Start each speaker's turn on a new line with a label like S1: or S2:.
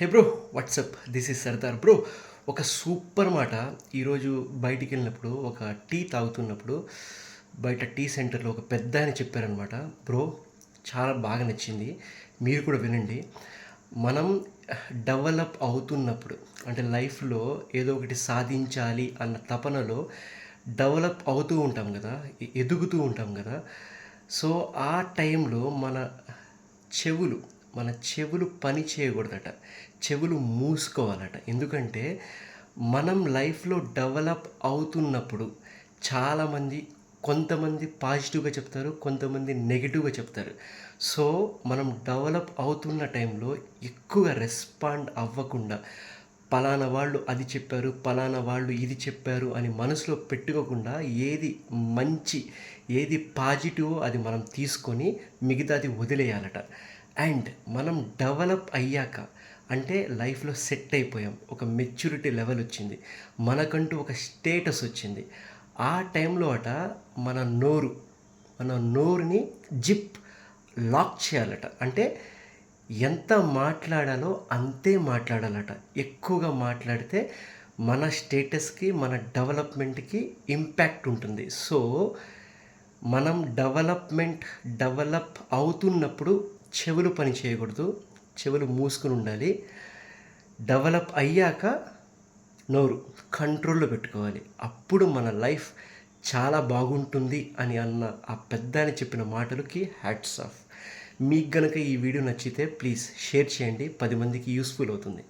S1: Hey bro what's up this is Sardar bro ఒక super మాట ఈరోజు బయటికి వెళ్ళినప్పుడు ఒక టీ తాగుతున్నప్పుడు బయట టీ సెంటర్లో ఒక పెద్ద ఆయన చెప్పారనమాట బ్రో చాలా బాగా నచ్చింది. మీరు కూడా వినండి. మనం డెవలప్ అవుతున్నప్పుడు అంటే లైఫ్లో ఏదో ఒకటి సాధించాలి అన్న తపనలో డెవలప్ అవుతూ ఉంటాం కదా ఎదుగుతూ ఉంటాం కదా. సో ఆ టైంలో మన చెవులు మన చెవులు పని చేయకూడదట చెవులు మూసుకోవాలట. ఎందుకంటే మనం లైఫ్లో డెవలప్ అవుతున్నప్పుడు చాలామంది కొంతమంది పాజిటివ్గా చెప్తారు కొంతమంది నెగిటివ్గా చెప్తారు. సో మనం డెవలప్ అవుతున్న టైంలో ఎక్కువగా రెస్పాండ్ అవ్వకుండా పలానా వాళ్ళు అది చెప్పారు పలానా వాళ్ళు ఇది చెప్పారు అని మనసులో పెట్టుకోకుండా ఏది మంచి ఏది పాజిటివ్ అది మనం తీసుకొని మిగతాది వదిలేయాలట. అండ్ మనం డెవలప్ అయ్యాక అంటే లైఫ్లో సెట్ అయిపోయాం. ఒక మెచ్యూరిటీ లెవెల్ వచ్చింది. మనకంటూ ఒక స్టేటస్ వచ్చింది. ఆ టైంలో అట మన నోరు మన నోరుని జిప్ లాక్ చేయాలట. అంటే ఎంత మాట్లాడాలో అంతే మాట్లాడాలట. ఎక్కువగా మాట్లాడితే మన స్టేటస్కి మన డెవలప్మెంట్కి ఇంపాక్ట్ ఉంటుంది. సో మనం డెవలప్మెంట్ డెవలప్ అవుతున్నప్పుడు చెవులు పని చేయకూడదు చెవులు మూసుకుని ఉండాలి. డెవలప్ అయ్యాక నోరు కంట్రోల్లో పెట్టుకోవాలి. అప్పుడు మన లైఫ్ చాలా బాగుంటుంది అని అన్న ఆ పెద్ద అని చెప్పిన మాటలకి హ్యాట్స్ ఆఫ్. మీకు గనక ఈ వీడియో నచ్చితే ప్లీజ్ షేర్ చేయండి. పది మందికి యూస్ఫుల్ అవుతుంది.